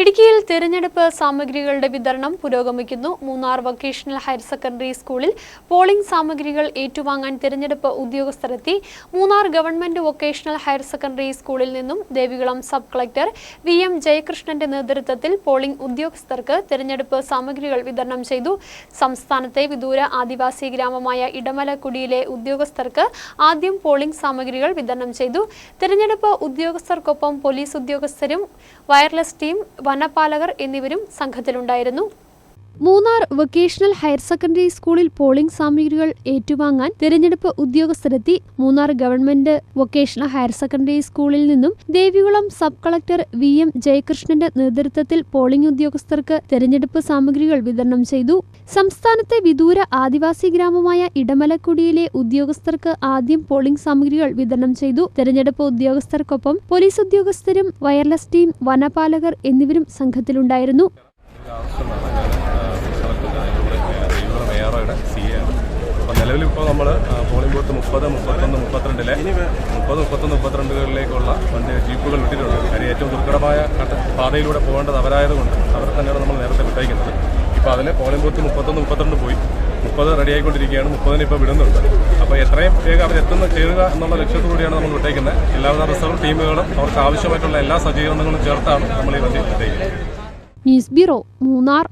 ഇടുക്കിയിൽ തിരഞ്ഞെടുപ്പ് സാമഗ്രികളുടെ വിതരണം പുരോഗമിക്കുന്നു. മൂന്നാർ വൊക്കേഷണൽ ഹയർ സെക്കൻഡറി സ്കൂളിൽ പോളിംഗ് സാമഗ്രികൾ ഏറ്റുവാങ്ങാൻ തെരഞ്ഞെടുപ്പ് ഉദ്യോഗസ്ഥരെത്തി. Munnar government vocational higher secondary സ്കൂളിൽ നിന്നും Devikulam sub collector V M ജയകൃഷ്ണന്റെ നേതൃത്വത്തിൽ പോളിംഗ് ഉദ്യോഗസ്ഥർക്ക് തിരഞ്ഞെടുപ്പ് സാമഗ്രികൾ വിതരണം ചെയ്തു. സംസ്ഥാനത്തെ വിദൂര ആദിവാസി ഗ്രാമമായ ഇടമലക്കുടിയിലെ ഉദ്യോഗസ്ഥർക്ക് ആദ്യം പോളിംഗ് സാമഗ്രികൾ വിതരണം ചെയ്തു. തിരഞ്ഞെടുപ്പ് ഉദ്യോഗസ്ഥർക്കൊപ്പം പോലീസ് ഉദ്യോഗസ്ഥരും വയർലെസ് ടീം വനപാലകർ എന്നിവരും സംഘത്തിലുണ്ടായിരുന്നു മൂന്നാർ വൊക്കേഷണൽ ഹയർ സെക്കൻഡറി സ്കൂളിൽ പോളിംഗ് സാമഗ്രികൾ ഏറ്റുവാങ്ങാൻ തെരഞ്ഞെടുപ്പ് ഉദ്യോഗസ്ഥരെത്തി Munnar government vocational higher secondary സ്കൂളിൽ നിന്നും Devikulam sub collector V M ജയകൃഷ്ണന്റെ നേതൃത്വത്തിൽ പോളിംഗ് ഉദ്യോഗസ്ഥർക്ക് തെരഞ്ഞെടുപ്പ് സാമഗ്രികൾ വിതരണം ചെയ്തു. സംസ്ഥാനത്തെ വിദൂര ആദിവാസി ഗ്രാമമായ ഇടമലക്കുടിയിലെ ഉദ്യോഗസ്ഥർക്ക് ആദ്യം പോളിംഗ് സാമഗ്രികൾ വിതരണം ചെയ്തു. തെരഞ്ഞെടുപ്പ് ഉദ്യോഗസ്ഥർക്കൊപ്പം പോലീസ് ഉദ്യോഗസ്ഥരും വയർലെസ് ടീം വനപാലകർ എന്നിവരും സംഘത്തിലുണ്ടായിരുന്നു. സി എ ആണ് അപ്പോൾ നിലവിൽ ഇപ്പോൾ നമ്മൾ പോളിംഗ് ബൂത്ത് മുപ്പത് മുപ്പത്തൊന്ന് മുപ്പത്തിരണ്ടിലെ മുപ്പത് മുപ്പത്തൊന്ന് മുപ്പത്തിരണ്ടുകളിലേക്കുള്ള വണ്ടി ജീപ്പുകൾ വിട്ടിട്ടുണ്ട് കാര്യം ഏറ്റവും ദുർഘടമായ പാതയിലൂടെ പോകേണ്ടത് അവരായതുകൊണ്ട് അവർ തന്നെയാണ് നമ്മൾ നേരത്തെ വിട്ടയക്കുന്നത്. ഇപ്പോൾ അതിൽ പോളിംഗ് ബൂത്ത് മുപ്പത്തൊന്ന് മുപ്പത്തിരണ്ട് പോയി. മുപ്പത് റെഡി ആയിക്കൊണ്ടിരിക്കുകയാണ്. മുപ്പതിന് ഇപ്പോൾ വിടുന്നുണ്ട്. അപ്പോൾ എത്രയും വേഗം അവർ എത്തുന്ന ചെയ്യുക എന്നുള്ള ലക്ഷ്യത്തോടെയാണ് നമ്മൾ വിട്ടേക്കുന്നത് എല്ലാവിധ റിസർവ് ടീമുകളും അവർക്ക് ആവശ്യമായിട്ടുള്ള എല്ലാ സജ്ജീകരണങ്ങളും ചേർത്താണ് നമ്മൾ ഈ വണ്ടി വിട്ടേക്കുന്നത് ന്യൂസ് ബ്യൂറോ മൂന്നാർ.